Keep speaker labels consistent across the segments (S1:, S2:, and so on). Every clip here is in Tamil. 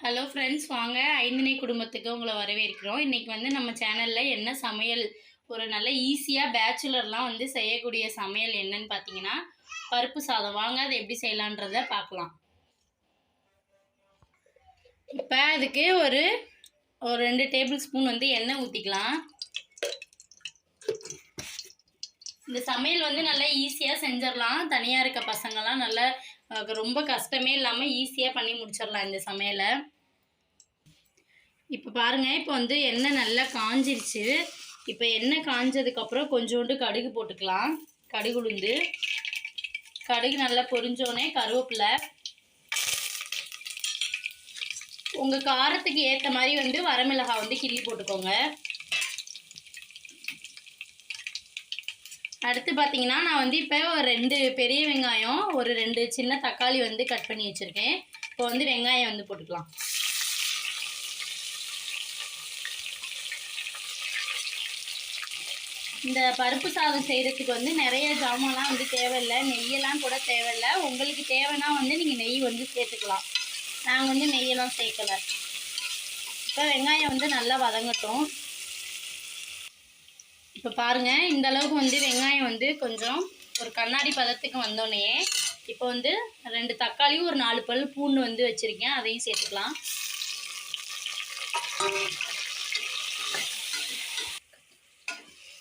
S1: ஹலோ ஃப்ரெண்ட்ஸ் வாங்க. ஐந்தினை குடும்பத்துக்கு உங்களை வரவேற்கிறோம். இன்றைக்கி வந்து நம்ம சேனலில் என்ன சமையல்? ஒரு நல்ல ஈஸியாக பேச்சுலர்லாம் வந்து செய்யக்கூடிய சமையல் என்னன்னு பார்த்தீங்கன்னா பருப்பு சாதம். வாங்க அதை எப்படி செய்யலான்றத பார்க்கலாம் இப்போ அதுக்கு ஒரு ஒரு ரெண்டு டேபிள் ஸ்பூன் வந்து எண்ணெய் ஊற்றிக்கலாம் இந்த சமையல் வந்து நல்லா ஈஸியாக செஞ்சிடலாம். தனியாக இருக்க பசங்கள்லாம் நல்லா ரொம்ப கஷ்டமே இல்லாமல் ஈஸியாக பண்ணி முடிச்சிடலாம் இந்த சமையலை. இப்போ பாருங்கள் இப்போ வந்து எண்ணெய் நல்லா காஞ்சிருச்சு. இப்போ எண்ணெய் காஞ்சதுக்கப்புறம் கொஞ்சோண்டு கடுகு போட்டுக்கலாம். கடுகு உளுந்து. கடுகு நல்லா பொரிஞ்சோடனே கருவேப்பிலை. உங்கள் காரத்துக்கு ஏற்ற மாதிரி வந்து வரமிளகாய் வந்து கிள்ளி போட்டுக்கோங்க. அடுத்து பார்த்தீங்கன்னா நான் வந்து இப்போ ஒரு ரெண்டு பெரிய வெங்காயம் ஒரு ரெண்டு சின்ன தக்காளி வந்து கட் பண்ணி வச்சுருக்கேன். இப்போ வந்து வெங்காயம் வந்து போட்டுக்கலாம். இந்த பருப்பு சாதம் செய்கிறதுக்கு வந்து நிறைய ஜாமான்லாம் வந்து தேவையில்லை. நெய்யெல்லாம் கூட தேவையில்லை. உங்களுக்கு தேவைன்னா வந்து நீங்கள் நெய் வந்து சேர்த்துக்கலாம். நாங்கள் வந்து நெய்யெல்லாம் சேர்க்கலை. இப்போ வெங்காயம் வந்து நல்லா வதங்கட்டும். இப்போ பாருங்கள் இந்த அளவுக்கு வந்து வெங்காயம் வந்து கொஞ்சம் ஒரு கண்ணாடி பதத்துக்கு வந்தோடனே இப்போ வந்து ரெண்டு தக்காளியும் ஒரு நாலு பல் பூண்டு வந்து வச்சுருக்கேன் அதையும் சேர்த்துக்கலாம்.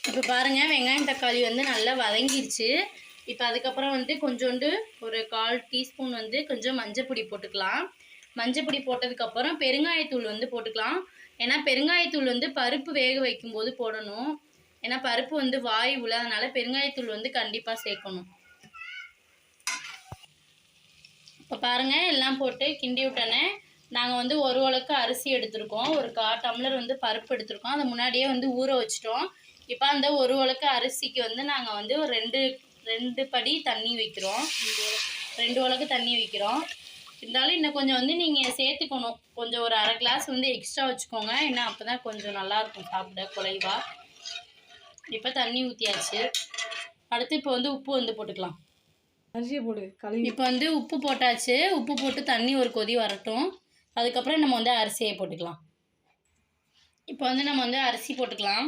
S1: இப்போ பாருங்கள் வெங்காயம் தக்காளி வந்து நல்லா வதங்கிருச்சு. இப்போ அதுக்கப்புறம் வந்து கொஞ்சோண்டு ஒரு கால் டீஸ்பூன் வந்து கொஞ்சம் மஞ்சப்பொடி போட்டுக்கலாம். மஞ்சப்பொடி போட்டதுக்கப்புறம் பெருங்காயத்தூள் வந்து போட்டுக்கலாம். ஏன்னா பெருங்காயத்தூள் வந்து பருப்பு வேக வைக்கும்போது போடணும். ஏன்னா பருப்பு வந்து வாய் உள்ளதுனால பெருங்காயத்தூள் வந்து கண்டிப்பாக சேர்க்கணும். இப்போ பாருங்கள் எல்லாம் போட்டு கிண்டி விட்டோன்னே நாங்கள் வந்து ஒரு உலக்கு அரிசி எடுத்திருக்கோம். ஒரு கா டம்ளர் வந்து பருப்பு எடுத்திருக்கோம். அதை முன்னாடியே வந்து ஊற வச்சிட்டோம். இப்போ அந்த ஒரு உலக்கு அரிசிக்கு வந்து நாங்கள் வந்து ஒரு ரெண்டு ரெண்டு படி தண்ணி வைக்கிறோம். ரெண்டு உலக்கு தண்ணி வைக்கிறோம். இருந்தாலும் இன்னும் கொஞ்சம் வந்து நீங்கள் சேர்த்துக்கணும். கொஞ்சம் ஒரு அரை கிளாஸ் வந்து எக்ஸ்ட்ரா வச்சுக்கோங்க. ஏன்னா அப்போ தான் கொஞ்சம் நல்லாயிருக்கும் சாப்பிட குலைவா இப்போ தண்ணி ஊற்றியாச்சு அடுத்து இப்போ வந்து உப்பு வந்து போட்டுக்கலாம்.
S2: அரிசியை போடு கழுவி.
S1: இப்போ வந்து உப்பு போட்டாச்சு. உப்பு போட்டு தண்ணி ஒரு கொதி வரட்டும். அதுக்கப்புறம் நம்ம வந்து அரிசியை போட்டுக்கலாம். இப்போ வந்து நம்ம வந்து அரிசி போட்டுக்கலாம்.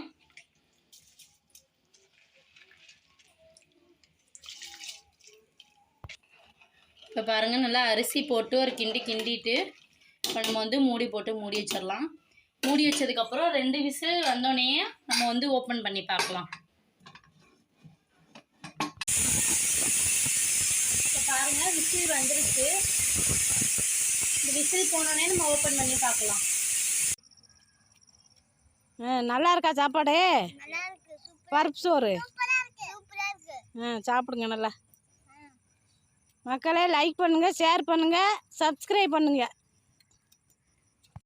S1: இப்போ பாருங்கள் நல்லா அரிசி போட்டு ஒரு கிண்டி கிண்டிட்டு இப்போ நம்ம வந்து மூடி போட்டு மூடி வச்சிடலாம். மூடி வச்சதுக்கப்புறம் ரெண்டு விசில் வந்தோடனே நம்ம வந்து ஓப்பன் பண்ணி பார்க்கலாம். இப்போ பாருங்க விசில் வந்துருச்சு. இந்த விசில் போனோடனே நம்ம ஓப்பன் பண்ணி பார்க்கலாம்.
S2: நல்லா இருக்கா சாப்பாடு? பருப்பு சோறு? ஆ சாப்பிடுங்க நல்லா. மக்களே லைக் பண்ணுங்க ஷேர் பண்ணுங்க சப்ஸ்கிரைப் பண்ணுங்க.